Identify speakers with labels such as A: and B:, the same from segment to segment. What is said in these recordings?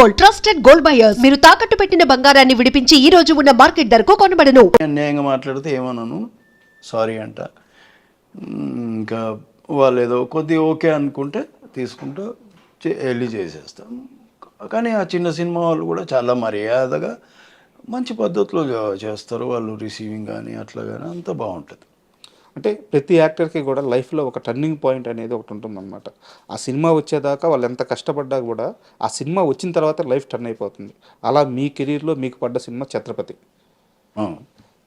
A: Gold trusted gold buyers. మీరు తాకట్టు పెట్టిన బంగారాన్ని విడిపించి ఈ రోజు ఉన్న మార్కెట్ ధరకు కొనబడను.
B: అన్యాయంగా మాట్లాడితే ఏమన్నాను సారీ అంట. ఇంకా వాళ్ళు ఏదో కొద్ది ఓకే అనుకుంటే తీసుకుంటూ వెళ్ళి చేసేస్తాం. కానీ ఆ చిన్న సినిమా వాళ్ళు కూడా చాలా మర్యాదగా మంచి పద్ధతిలో చేస్తారు. వాళ్ళు రిసీవింగ్ కానీ అట్లా కానీ అంత బాగుంటుంది.
C: అంటే ప్రతి యాక్టర్కి కూడా లైఫ్లో ఒక టర్నింగ్ పాయింట్ అనేది ఒకటి ఉంటుందన్నమాట. ఆ సినిమా వచ్చేదాకా వాళ్ళు ఎంత కష్టపడ్డా కూడా ఆ సినిమా వచ్చిన తర్వాత లైఫ్ టర్న్ అయిపోతుంది. అలా మీ కెరీర్లో మీకు పడ్డ cinema Chatrapathi.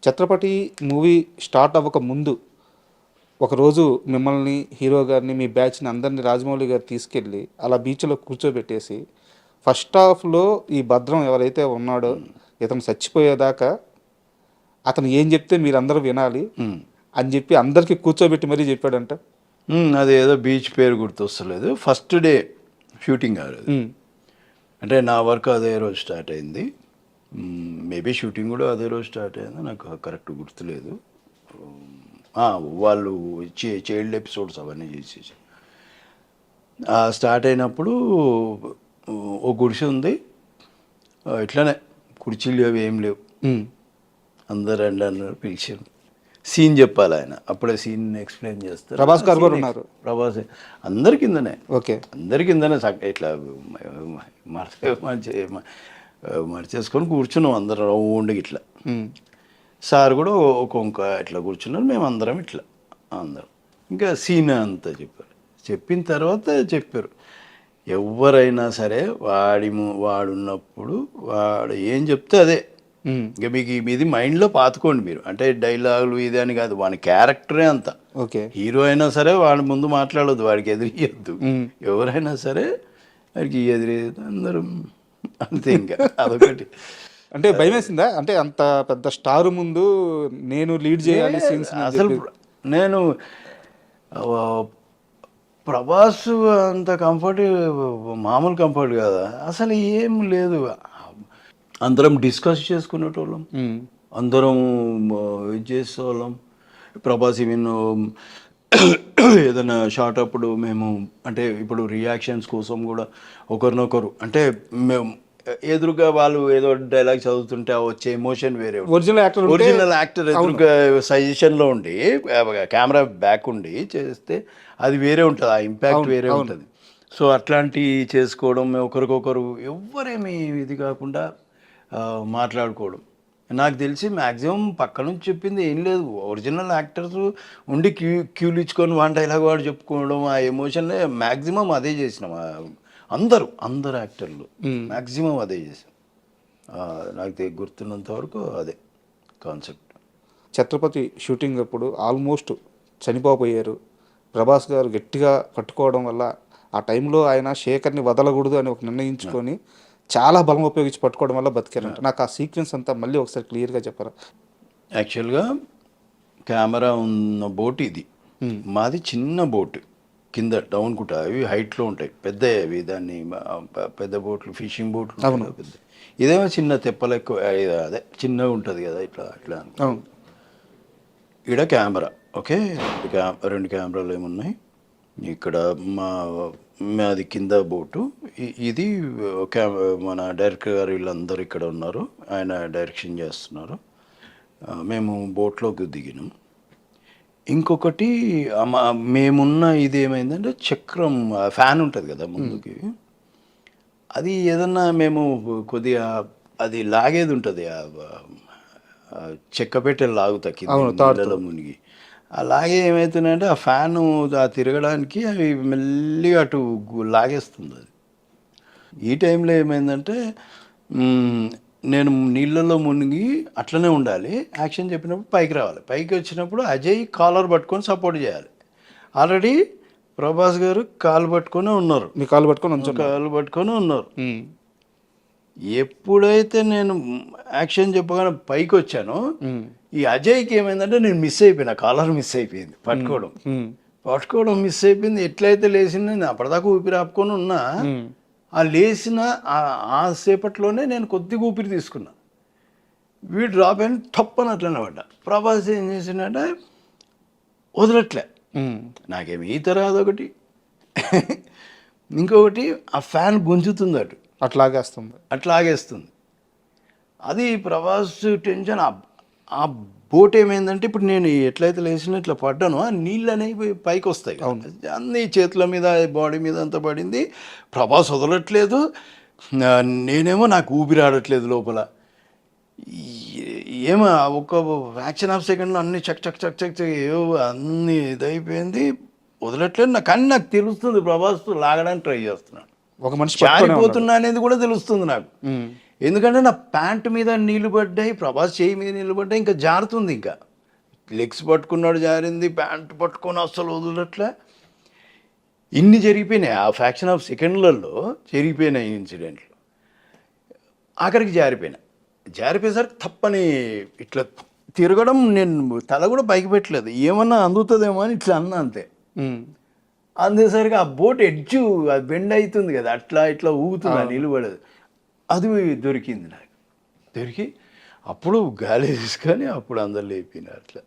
C: Chatrapathi movie start అవ్వక ముందు ఒకరోజు మిమ్మల్ని హీరో గారిని మీ బ్యాచ్ని అందరినీ రాజమౌళి గారు తీసుకెళ్ళి అలా బీచ్లో కూర్చోబెట్టేసి ఫస్ట్ హాఫ్లో ఈ భద్రం ఎవరైతే ఉన్నాడో ఇతను చచ్చిపోయేదాకా అతను ఏం చెప్తే మీరందరూ వినాలి.
B: మ్.
C: అని చెప్పి అందరికీ కూర్చోబెట్టి మరీ చెప్పాడంట.
B: అది ఏదో బీచ్ పేరు గుర్తొస్తలేదు. ఫస్ట్ డే షూటింగ్
C: ఉమ్,
B: అంటే నా వర్క్ అదే రోజు స్టార్ట్ అయింది. మేబీ షూటింగ్ కూడా అదే రోజు స్టార్ట్ అయింది నాకు కరెక్ట్ గుర్తులేదు. వాళ్ళు చే- చైల్డ్ ఎపిసోడ్స్ అవన్నీ చేసేసి. స్టార్ట్ అయినప్పుడు ఓ గుడిసె ఉంది. ఇట్లానే కుర్చీలు అవి ఏం లేవు. అందరు రండి అన్నారు పిలిచారు. సీన్ చెప్పాలి ఆయన. అప్పుడే సీన్ ఎక్స్ప్లెయిన్ చేస్తారు.
C: ప్రభాస్ గారు కూడా ఉన్నారు.
B: ప్రభాస్ అందరి కిందనే.
C: ఓకే.
B: అందరి కిందనే సగ ఇట్లా మర్చే మర్చేసుకొని కూర్చున్నాం అందరం రౌండ్కి ఇట్లా. సార్ కూడా ఒక వంక ఇట్లా కూర్చున్నారు. మేము అందరం ఇట్లా అందరం. ఇంకా సీన్ అంతా చెప్పారు. చెప్పిన తర్వాత చెప్పారు. ఎవరైనా సరే వాడి వాడున్నప్పుడు వాడు ఏం చెప్తే అదే. ఇంకా మీకు మీది మైండ్లో పాతుకోండి మీరు. అంటే డైలాగులు ఇది అని కాదు వాని క్యారెక్టరే అంత.
C: ఓకే.
B: హీరో అయినా సరే వాడి ముందు మాట్లాడొద్దు వాడికి ఎదిరియొద్దు
C: మ్మ్.
B: ఎవరైనా సరే వాడికి ఎదిరి అందరూ అంతే ఇంకా. అదొకటి.
C: అంటే భయం వేసిందా అంటే అంత పెద్ద స్టార్ ముందు నేను లీడ్ చేయాలి సీన్స్
B: అసలు నేను ప్రభాస్ అంత కంఫర్ట్ మామూలు కంఫర్ట్ కదా? అసలు ఏం లేదు. అందరం డిస్కస్ చేసుకునేటోళ్ళం. అందరం ఇది చేసేవాళ్ళం. ప్రభాస్ ఈవెన్ ఏదైనా షార్ట్ అప్పుడు మేము అంటే ఇప్పుడు రియాక్షన్స్ కోసం కూడా ఒకరినొకరు అంటే మేము ఎదురుగా వాళ్ళు ఏదో డైలాగ్ చదువుతుంటే వచ్చే ఎమోషన్ వేరే.
C: ఒరిజినల్ యాక్టర్
B: ఒరిజినల్ యాక్టర్ ఎదురుగా సజెషన్లో ఉండి కెమెరా బ్యాక్ ఉండి చేస్తే అది వేరే ఉంటుంది ఆ ఇంపాక్ట్ వేరే ఉంటుంది. సో అట్లాంటివి చేసుకోవడం ఒకరికొకరు ఎవ్వరేమి ఇది కాకుండా మాట్లాడుకోవడం. నాకు తెలిసి మ్యాక్సిమం పక్క నుంచి చెప్పింది ఏం లేదు. ఒరిజినల్ యాక్టర్స్ ఉండి క్యూ క్యూలు ఇచ్చుకొని వన్ డైలాగ్ వాడు చెప్పుకోవడం ఆ ఎమోషన్ మ్యాక్సిమం అదే చేసినాం. అందరూ అందరు యాక్టర్లు మ్యాక్సిమం అదే చేసాం నాకు తె- గుర్తున్నంత వరకు అదే కాన్సెప్ట్.
C: ఛత్రపతి షూటింగ్ అప్పుడు ఆల్మోస్ట్ చనిపోపోయారు ప్రభాస్ గారు గట్టిగా పట్టుకోవడం వల్ల ఆ టైంలో ఆయన శేఖర్ని వదలకూడదు అని ఒక నిర్ణయించుకొని చాలా బలం ఉపయోగించి పట్టుకోవడం వల్ల బతికారంట. నాకు ఆ సీక్వెన్స్ అంతా మళ్ళీ ఒకసారి క్లియర్గా చెప్పరా?
B: యాక్చువల్గా కెమెరా ఉన్న బోట్ ఇది. మాది చిన్న బోట్. కింద డౌన్ కుట అవి హైట్లో ఉంటాయి. పెద్ద అవి దాన్ని పెద్ద బోట్లు ఫిషింగ్ బోట్లు పెద్ద. ఇదేమో చిన్న తెప్పలు ఎక్కువ అదే చిన్నగా ఉంటుంది కదా ఇట్లా ఇట్లా ఈడ కెమెరా ఓకే? రెండు కెమెరాలు ఏమున్నాయి? ఇక్కడ మా మాది కింద బోటు. ఇది మన డైరెక్టర్ గారు వీళ్ళందరూ ఇక్కడ ఉన్నారు. ఆయన డైరెక్షన్ చేస్తున్నారు. మేము బోట్లోకి దిగినాం. ఇంకొకటి మేమున్న ఇది ఏమైందంటే చక్రం ఫ్యాన్ ఉంటుంది కదా ముందుకి. అది ఏదన్నా మేము కొద్దిగా అది లాగేది ఉంటుంది. చెక్క పెట్టె లాగుతా కింద మునిగి. అలాగే ఏమవుతుందంటే ఆ ఫ్యాన్ ఆ తిరగడానికి అవి మెల్లిగా అటు లాగేస్తుంది అది. ఈ టైంలో ఏమైందంటే నేను నీళ్ళలో మునిగి అట్లనే ఉండాలి. యాక్షన్ చెప్పినప్పుడు పైకి రావాలి. పైకి వచ్చినప్పుడు అజయ్ కాలర్ పట్టుకొని సపోర్ట్ చేయాలి. ఆల్రెడీ ప్రభాస్ గారు కాలు పట్టుకొని ఉన్నారు.
C: మీ కాలు పట్టుకొని
B: కాలు పట్టుకొని ఉన్నారు. ఎప్పుడైతే నేను యాక్షన్ చెప్పగానే పైకి వచ్చానో ఈ అజయ్కి ఏమైందంటే నేను మిస్ అయిపోయినా కాలర్ మిస్ అయిపోయింది పట్టుకోవడం. పట్టుకోవడం మిస్ అయిపోయింది. ఎట్లయితే లేచింది నేను అప్పటిదాకా ఊపిరి ఆపుకొని ఉన్నా ఆ లేచిన ఆ- సేపట్లోనే నేను కొద్దిగా ఊపిరి తీసుకున్నా. వీడు డ్రాప్ అయిన టప్పని అట్లనే పడ్డా. ప్రభాస్ ఏం చేసిందంటే వదలట్లే. నాకేమి ఈత రాదు ఒకటి ఇంకొకటి ఆ ఫ్యాన్ గుంజుతుంది అటు
C: అట్లాగేస్తుంది.
B: అట్లా ఆగేస్తుంది అది ప్రవాస్ టెన్షన్. ఆ- బోట్ ఏమైందంటే ఇప్పుడు నేను ఎట్లయితే లేచిన ఇట్లా పడ్డానో ఆ నీళ్ళు అనేవి పైకి వస్తాయి అన్ని చేతుల మీద బాడీ మీద అంతా పడింది. ప్రభాస్ వదలట్లేదు. నేనేమో నాకు ఊపిరి ఆడట్లేదు లోపల ఏమో ఒక ఫ్యాక్షన్ ఆఫ్ సెకండ్లో అన్ని చక్ చక్ చక్ చక్ చక్ ఏవో అన్ని ఇదైపోయింది. వదలట్లేదు. నాకు కానీ నాకు తెలుస్తుంది ప్రభాస్ లాగడానికి ట్రై చేస్తున్నాను.
C: ఒక మనిషి.
B: జారిపోతున్నా అనేది కూడా తెలుస్తుంది నాకు. ఎందుకంటే నా ప్యాంట్ మీద నీళ్ళు పడ్డాయి ప్రభాస్ చేయి మీద నీళ్ళు పడ్డాయి ఇంకా జారుతుంది ఇంకా. లెగ్స్ పట్టుకున్నాడు జారింది ప్యాంట్ పట్టుకొని అస్సలు వదలట్లే. ఇన్ని జరిగిపోయినాయి. ఆ ఫ్యాక్షన్ ఆఫ్ సెకండ్లలో జరిగిపోయినాయి ఇన్సిడెంట్లు. ఆఖరికి జారిపోయినా. జారిపోయేసరికి తప్పని ఇట్లా తిరగడం నేను తల కూడా పైకి పెట్టలేదు. ఏమన్నా అందుతుందేమో అని ఇట్లా అన్నా అంతే. అందేసరికి ఆ బోట్ ఎడ్జు అది బెండ్ అవుతుంది కదా అట్లా ఇట్లా ఊగుతుంది ఆ నిలబడదు అది దొరికింది నాకు. దొరికి అప్పుడు గాలి తీసుకొని అప్పుడు అందరు లేపినారు అట్లా.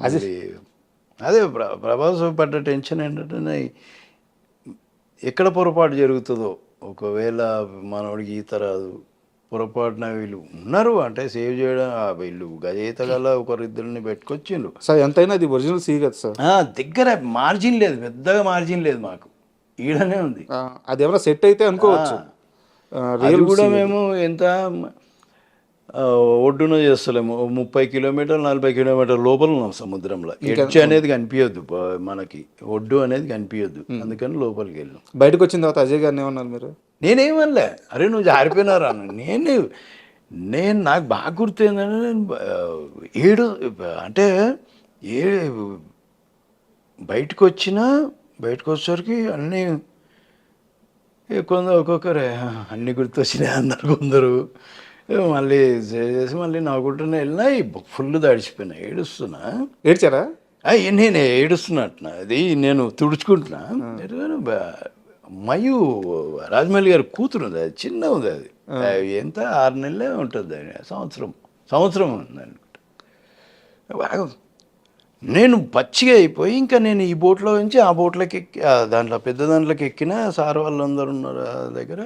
C: అది-
B: అది అదే ప్ర- ప్రభాస్ పడ్డ టెన్షన్ ఏంటంటే ఎక్కడ పొరపాటు జరుగుతుందో ఒకవేళ మనోడికి ఈత రాదు పొరపాటున వీళ్ళు ఉన్నారు అంటే సేవ్ చేయడం ఆ వీళ్ళు గజయిత గల ఒకరిద్దరిని పెట్టుకొచ్చిండ్రు.
C: సార్ ఎంతైనా అది ఒరిజినల్ సీ కదా సార్.
B: దగ్గర మార్జిన్ లేదు పెద్దగా మార్జిన్ లేదు మాకు. ఈడనే ఉంది.
C: అది ఏమైనా సెట్ అయితే అనుకోవచ్చు. రియల్
B: కూడా. మేము ఎంత ఒడ్డున చేస్తలేము. ముప్పై కిలోమీటర్ నలభై కిలోమీటర్ లోపల ఉన్నాం సముద్రంలో. ఎడ్జ్ అనేది కనిపించద్దు మనకి. ఒడ్డు అనేది కనిపించద్దు అందుకని లోపలికి వెళ్ళాం.
C: బయటకు వచ్చిన తర్వాత అజయ్ గారిని ఏమన్నారు మీరు?
B: నేనేమనలే. అరే నువ్వు జారిపోయినారా. నేను నేను నాకు బాగా గుర్తు ఏంటంటే నేను ఏడు అంటే ఏ బయటకు వచ్చినా బయటకు వచ్చేసరికి అన్నీ కొందరు ఒక్కొక్కరే అన్ని గుర్తొచ్చినాయి అన్నారు కొందరు. మళ్ళీ చేసి మళ్ళీ నవ్వుకుంటూనే వెళ్ళినా ఫుల్ తడిచిపోయినా ఏడుస్తున్నా.
C: ఏడ్చారా?
B: అయ్యి నేను ఏడుస్తున్నట్టున అది నేను తుడుచుకుంటున్నా. మయు రాజమౌళి గారి కూతురు ఉంది అది చిన్న ఉంది అది. ఎంత ఆరు నెలలే ఉంటుంది అది సంవత్సరం సంవత్సరం ఉంది అనుకుంటా. నేను పచ్చిగా అయిపోయి ఇంకా నేను ఈ బోట్లో నుంచి ఆ బోట్లోకి ఎక్కి దాంట్లో పెద్ద దాంట్లోకి ఎక్కిన సార్ వాళ్ళందరూ ఉన్నారు దగ్గర.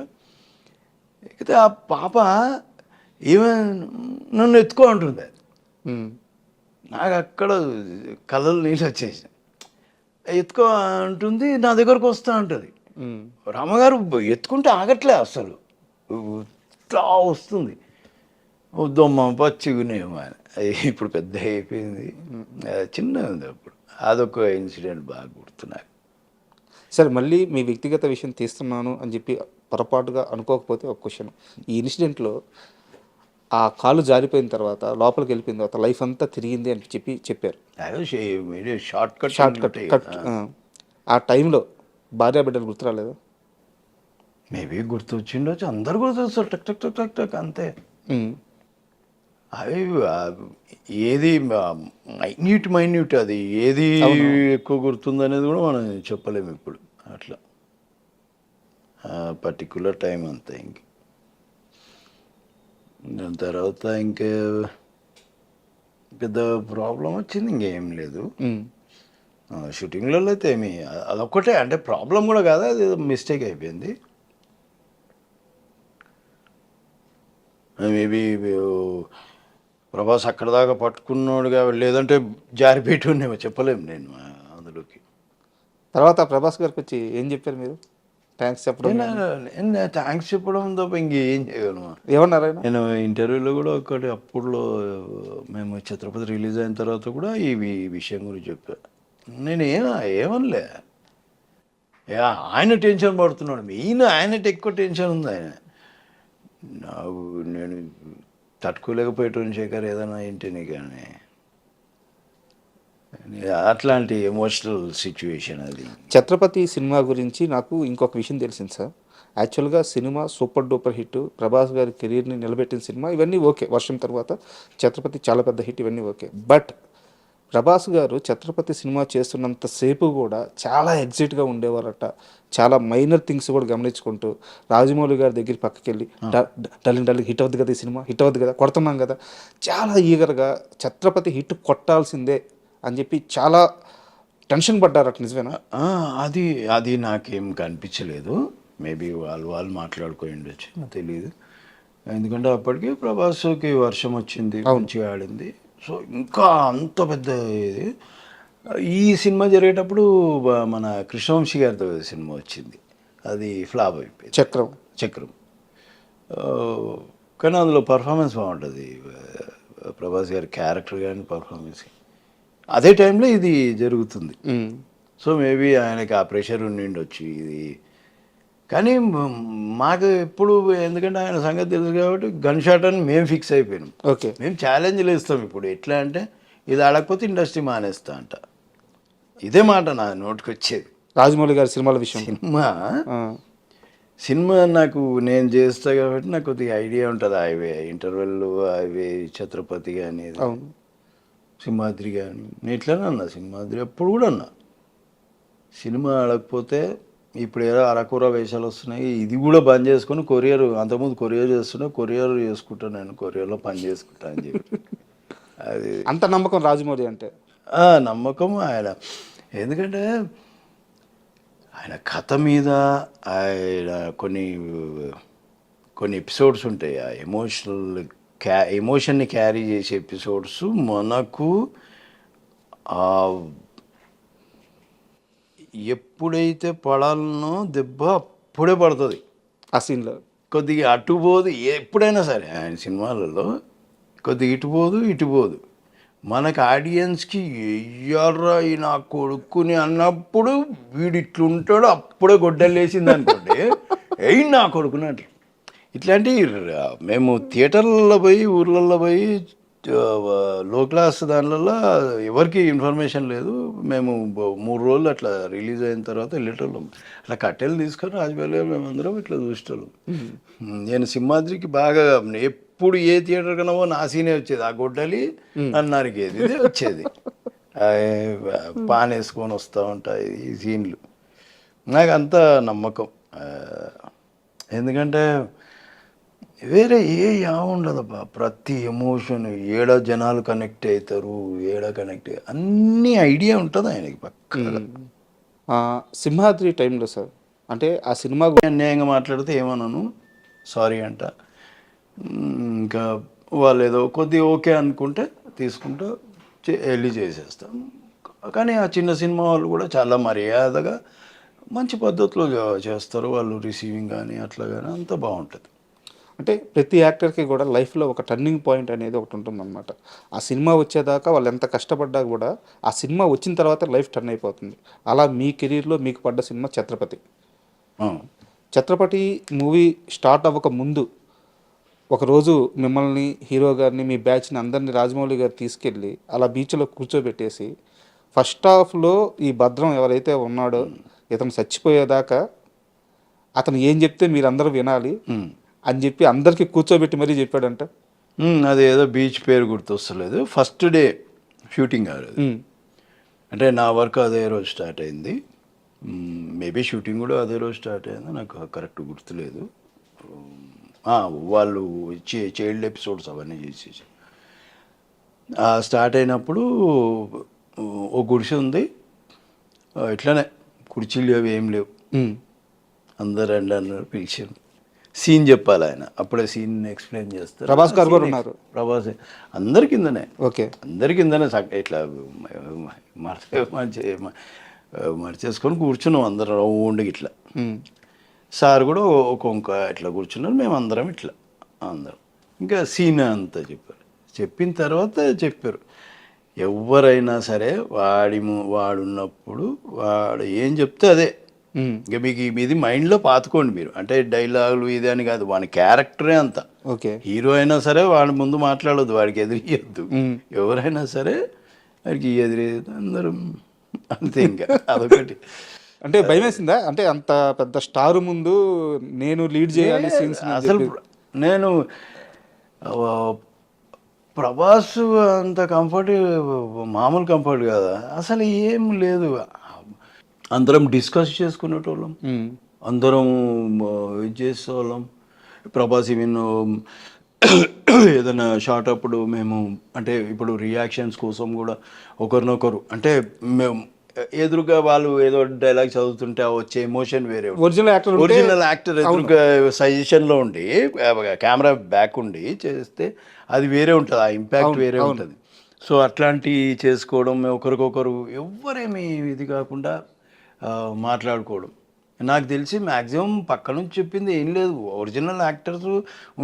B: ఎక్కితే ఆ పాప ఏమే నన్ను ఎత్తుకో అంటుంది. నాకు అక్కడ కళ్ళలు నీళ్ళు వచ్చేసి ఎత్తుకో అంటుంది నా దగ్గరకు వస్తా ఉంటుంది. రామగారు ఎత్తుకుంటే ఆగట్లే అసలు. ఇట్లా వస్తుంది. వద్దమ్మ పచ్చిగునేమో ఇప్పుడు పెద్ద అయిపోయింది. అది చిన్నగా ఉంది అప్పుడు. అదొక ఇన్సిడెంట్ బాగా గుర్తు నాకు.
C: సరే మళ్ళీ మీ వ్యక్తిగత విషయం తీస్తున్నాను అని చెప్పి పొరపాటుగా అనుకోకపోతే ఒక క్వశ్చన్. ఈ ఇన్సిడెంట్లో ఆ కాలు జారిపోయిన తర్వాత లోపలికి వెళ్ళిపోయిన తర్వాత లైఫ్ అంతా తిరిగింది అని చెప్పి చెప్పారు.
B: Short cut
C: short cut. ఆ టైంలో భార్య బిడ్డలు గుర్తు రాలేదా?
B: మేబీ గుర్తు వచ్చిండొచ్చు అందరు గుర్తొస్తారు టక్ టక్ టక్ టక్ టక్ అంతే. అవి ఏది మైన్యూట్ మైన్యూట్ అది. ఏది ఎక్కువ గుర్తుంది అనేది కూడా మనం చెప్పలేము ఇప్పుడు. అట్లా. పర్టికులర్ టైం అంతే ఇంక. దాని తర్వాత ఇంకా పెద్ద ప్రాబ్లం వచ్చింది ఇంకేం లేదు. షూటింగ్లలో అయితే ఏమి అదొక్కటే అంటే ప్రాబ్లం కూడా కాదు? అది మిస్టేక్ అయిపోయింది. మేబీ ప్రభాస్ అక్కడ దాకా పట్టుకున్నాడుగా లేదంటే జారిపెట్టి ఉండేమో చెప్పలేము నేను అందులోకి.
C: తర్వాత ప్రభాస్ గారికి వచ్చి ఏం చెప్పారు మీరు? థ్యాంక్స్ చెప్పడం
B: నేను థ్యాంక్స్ చెప్పడం తప్ప ఇంకేం చేయగలను.
C: ఏమన్నారు
B: నేను ఇంటర్వ్యూలో కూడా ఒకటి అప్పుడులో మేము ఛత్రపతి రిలీజ్ అయిన తర్వాత కూడా ఈ విషయం గురించి చెప్పా. నేను ఏం ఏమనలే ఆయన టెన్షన్ పడుతున్నాడు. మెయిన్ ఆయనకి ఎక్కువ టెన్షన్ ఉంది ఆయన. నాకు నేను తట్టుకోలేకపోయేటోని శేఖర్ ఏదైనా ఏంటిని కానీ అట్లాంటి ఎమోషనల్ సిచ్యువేషన్ అది.
C: ఛత్రపతి సినిమా గురించి నాకు ఇంకొక విషయం తెలిసింది సార్. యాక్చువల్గా cinema super duper hit. Prabhas గారి కెరీర్ని నిలబెట్టిన సినిమా. ఇవన్నీ ఓకే. వర్షం తర్వాత ఛత్రపతి చాలా పెద్ద హిట్. ఇవన్నీ ఓకే. బట్ ప్రభాస్ గారు ఛత్రపతి సినిమా చేస్తున్నంతసేపు కూడా చాలా ఎగ్జైట్గా ఉండేవారట. చాలా మైనర్ థింగ్స్ కూడా గమనించుకుంటూ రాజమౌళి గారి దగ్గర పక్కకి వెళ్ళి డల్లింగ్ డల్లింగ్ హిట్ అవుద్ది కదా ఈ సినిమా హిట్ అవుద్ది కదా కొడుతున్నాం కదా. చాలా ఈగర్గా ఛత్రపతి హిట్ కొట్టాల్సిందే అని చెప్పి చాలా టెన్షన్ పడ్డారట నిజమేనా?
B: అది అది నాకేం కనిపించలేదు. మేబీ వాళ్ళు వాళ్ళు మాట్లాడుకొని ఉండొచ్చు నాకు తెలియదు ఎందుకంటే అప్పటికి ప్రభాస్కి వర్షం వచ్చింది మంచిగా ఆడింది. సో ఇంకా అంత పెద్ద ఇది. ఈ సినిమా జరిగేటప్పుడు మన కృష్ణవంశీ గారితో సినిమా వచ్చింది. అది ఫ్లాప్ అయిపోయింది.
C: చక్రం.
B: చక్రం. కానీ అందులో పర్ఫార్మెన్స్ బాగుంటుంది. ప్రభాస్ గారి క్యారెక్టర్ కానీ పర్ఫార్మెన్స్. అదే టైంలో ఇది జరుగుతుంది. సో మేబీ ఆయనకి ఆ ప్రెషర్ ఉండిండొచ్చు ఇది కానీ మాకు ఎప్పుడు ఎందుకంటే ఆయన సంగతి తెలుసు కాబట్టి గన్ షాట్ అని మేము ఫిక్స్ అయిపోయినాం.
C: ఓకే.
B: మేము ఛాలెంజ్లు ఇస్తాం ఇప్పుడు. ఎట్లా అంటే ఇది ఆడకపోతే ఇండస్ట్రీ మానేస్తా అంట. ఇదే మాట నా నోటికి వచ్చేది
C: రాజమౌళి గారి సినిమాల విషయం.
B: సినిమా? సినిమా నాకు నేను చేస్తా కాబట్టి నాకు కొద్దిగా ఐడియా ఉంటుంది. హైవే ఇంటర్వెల్ హైవే ఛత్రపతి కానీ సింహాద్రి కానీ నేను ఇట్లానే అన్నా సింహాద్రి ఎప్పుడు కూడా అన్నా. సినిమా ఆడకపోతే ఇప్పుడు ఏదో అరకూర వేషాలు వస్తున్నాయి. ఇది కూడా బంద్ చేసుకొని కొరియర్ అంతకుముందు కొరియర్ చేస్తున్నా కొరియర్ చేసుకుంటా నేను కొరియర్లో పని చేసుకుంటా అని చెప్పి. అది
C: అంత నమ్మకం రాజమౌళి అంటే?
B: ఆ, నమ్మకం ఆయన. ఎందుకంటే ఆయన కథ మీద ఆయన కొన్ని కొన్ని ఎపిసోడ్స్ ఉంటాయి. ఆ ఎమోషనల్ క్యా ఎమోషన్ని క్యారీ చేసే ఎపిసోడ్స్ మనకు ఎప్పుడైతే పడాలనో దెబ్బ అప్పుడే పడుతుంది.
C: ఆ సీన్లో.
B: కొద్దిగా అటు పోదు ఎప్పుడైనా సరే ఆయన సినిమాలలో కొద్దిగా ఇటు పోదు ఇటు పోదు. మనకు ఆడియన్స్కి ఎయ్యర్రా ఈ నా కొడుకుని అన్నప్పుడు వీడు ఇట్లుంటాడు అప్పుడే గొడ్డలేసింది అనుకోండి ఎయ్యి నా కొడుకుని అంటారు. ఇట్లాంటి మేము థియేటర్లలో పోయి ఊర్లలో పోయి లో క్లాస్ దానిలలో ఎవరికి ఇన్ఫర్మేషన్ లేదు. మేము మూడు రోజులు అట్లా రిలీజ్ అయిన తర్వాత వెళ్ళేటోళ్ళం. అట్లా కట్టెలు తీసుకొని రాజమౌళి గారు మేమందరం ఇట్లా చూసేటోళ్ళం. నేను సింహాద్రికి బాగా ఎప్పుడు ఏ థియేటర్ కన్నా నా సీనే వచ్చేది. ఆ గొడ్డలి అన్నారికేది ఇదే వచ్చేది. ఆ, పాన్ వేసుకొని వస్తూ ఉంటాయి ఈ సీన్లు. నాకు అంత నమ్మకం. ఎందుకంటే వేరే ఏ యా ఉండదబ్బా ప్రతి ఎమోషన్ ఏడ జనాలు కనెక్ట్ అవుతారు ఏడ కనెక్ట్ అన్ని ఐడియా ఉంటుంది ఆయనకి పక్కగా
C: ఆ, సింహాద్రి టైంలో సార్ అంటే ఆ సినిమా
B: అన్యాయంగా మాట్లాడితే ఏమన్నాను సారీ అంట. ఇంకా వాళ్ళు ఏదో కొద్దిగా ఓకే అనుకుంటే తీసుకుంటూ చే- వెళ్ళి చేసేస్తాం. కానీ ఆ చిన్న సినిమా వాళ్ళు కూడా చాలా మర్యాదగా మంచి పద్ధతిలో చేస్తారు. వాళ్ళు రిసీవింగ్ కానీ అట్లా కానీ అంతా బాగుంటుంది.
C: అంటే ప్రతి యాక్టర్కి కూడా లైఫ్లో ఒక టర్నింగ్ పాయింట్ అనేది ఒకటి ఉంటుందన్నమాట. ఆ సినిమా వచ్చేదాకా వాళ్ళు ఎంత కష్టపడ్డా కూడా ఆ సినిమా వచ్చిన తర్వాత లైఫ్ టర్న్ అయిపోతుంది. అలా మీ కెరీర్లో మీకు పడ్డ cinema Chatrapathi. Chatrapathi movie start అవ్వక ముందు ఒకరోజు మిమ్మల్ని హీరో గారిని మీ బ్యాచ్ని అందరినీ రాజమౌళి గారు తీసుకెళ్ళి అలా బీచ్లో కూర్చోబెట్టేసి ఫస్ట్ హాఫ్లో ఈ భద్రం ఎవరైతే ఉన్నాడో ఇతను చచ్చిపోయేదాకా అతను ఏం చెప్తే మీరందరూ వినాలి. అని చెప్పి అందరికీ కూర్చోబెట్టి మరీ చెప్పాడంట.
B: మ్, అది ఏదో బీచ్ పేరు గుర్తొస్తలేదు. ఫస్ట్ డే షూటింగ్ అంటే నా వర్క్ అదే రోజు స్టార్ట్ అయింది. మేబీ షూటింగ్ కూడా అదే రోజు స్టార్ట్ అయింది నాకు కరెక్ట్ గుర్తులేదు. వాళ్ళు చైల్డ్ ఎపిసోడ్స్ అవన్నీ చేసేసి. స్టార్ట్ అయినప్పుడు ఓ గుడిసె ఉంది. ఇట్లానే కుర్చీలు అవి ఏం లేవు. అందరు రండి అన్నారు పిలిచారు. సీన్ చెప్పాలి ఆయన. అప్పుడే సీన్ ఎక్స్ప్లెయిన్ చేస్తారు.
C: ప్రభాస్ గారు కూడా ఉన్నారు.
B: ప్రభాస్ అందరి కిందనే.
C: ఓకే.
B: అందరి కిందనే ఇట్లా మర్చే మర్చే మర్చేసుకొని కూర్చున్నాం అందరం రౌండ్కి ఇట్లా. సార్ కూడా ఒక వంక ఇట్లా కూర్చున్నారు. మేము అందరం ఇట్లా. అందరం. ఇంకా సీన్ అంతా చెప్పారు. చెప్పిన తర్వాత చెప్పారు. ఎవరైనా సరే వాడి వాడున్నప్పుడు వాడు ఏం చెప్తే అదే. ఇంకా మీకు ఇది మైండ్లో పాతుకోండి మీరు. అంటే డైలాగులు ఇది అని కాదు వాని క్యారెక్టరే అంత.
C: ఓకే.
B: హీరో అయినా సరే వాడి ముందు మాట్లాడొద్దు వాడికి ఎదిరియద్దు
C: మ్మ్.
B: ఎవరైనా సరే వాడికి ఎదిరియద్దు అందరం అంతే ఇంకా. అదొకటి.
C: అంటే భయం వేసిందా అంటే అంత పెద్ద స్టార్ ముందు నేను లీడ్ చేయాలి సీన్స్
B: అసలు నేను ప్రభాస్ అంత కంఫర్ట్ మామూలు కంఫర్ట్ కదా? అసలు ఏం లేదు. అందరం డిస్కస్ చేసుకునేటోళ్ళం. అందరం ఇది చేసేవాళ్ళం. ప్రభాస్ ఈవెన్ ఏదైనా షార్ట్ అప్పుడు మేము అంటే ఇప్పుడు రియాక్షన్స్ కోసం కూడా ఒకరినొకరు అంటే మేము ఎదురుగా వాళ్ళు ఏదో డైలాగ్ చదువుతుంటే వచ్చే ఎమోషన్ వేరే.
C: ఒరిజినల్ యాక్టర్
B: ఒరిజినల్ యాక్టర్ ఎదురుగా సజెషన్లో ఉండి కెమెరా బ్యాక్ ఉండి చేస్తే అది వేరే ఉంటుంది ఆ ఇంపాక్ట్ వేరే ఉంటుంది. సో అట్లాంటివి చేసుకోవడం ఒకరికొకరు ఎవ్వరేమి ఇది కాకుండా మాట్లాడుకోవడం. నాకు తెలిసి మ్యాక్సిమం పక్క నుంచి చెప్పింది ఏం లేదు. ఒరిజినల్ యాక్టర్స్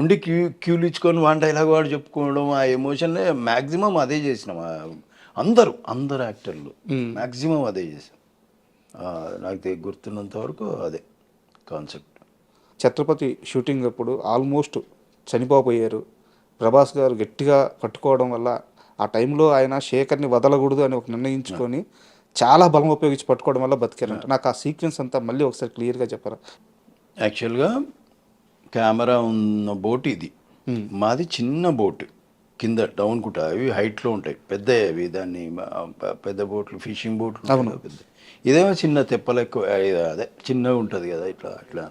B: ఉండి క్యూ క్యూలు ఇచ్చుకొని వన్ డైలాగ్ వాడు చెప్పుకోవడం ఆ ఎమోషన్ మ్యాక్సిమం అదే చేసినాం. అందరూ అందరు యాక్టర్లు మ్యాక్సిమం అదే చేసాం నాకు గుర్తున్నంత వరకు అదే కాన్సెప్ట్.
C: ఛత్రపతి షూటింగ్ అప్పుడు ఆల్మోస్ట్ చనిపోపోయారు ప్రభాస్ గారు గట్టిగా పట్టుకోవడం వల్ల ఆ టైంలో ఆయన శేఖర్ని వదలకూడదు అని ఒక నిర్ణయించుకొని చాలా బలం ఉపయోగించి పట్టుకోవడం వల్ల బతికారంట. నాకు ఆ సీక్వెన్స్ అంతా మళ్ళీ ఒకసారి క్లియర్గా చెప్పరా?
B: యాక్చువల్గా కెమెరా ఉన్న బోట్ ఇది. మాది చిన్న బోట్. కింద డౌన్ కుట అవి హైట్లో ఉంటాయి. పెద్ద అవి దాన్ని పెద్ద బోట్లు ఫిషింగ్ బోట్లు పెద్ద. ఇదేమో చిన్న తెప్పలు ఎక్కువ అదే చిన్నగా ఉంటుంది కదా ఇట్లా అట్లా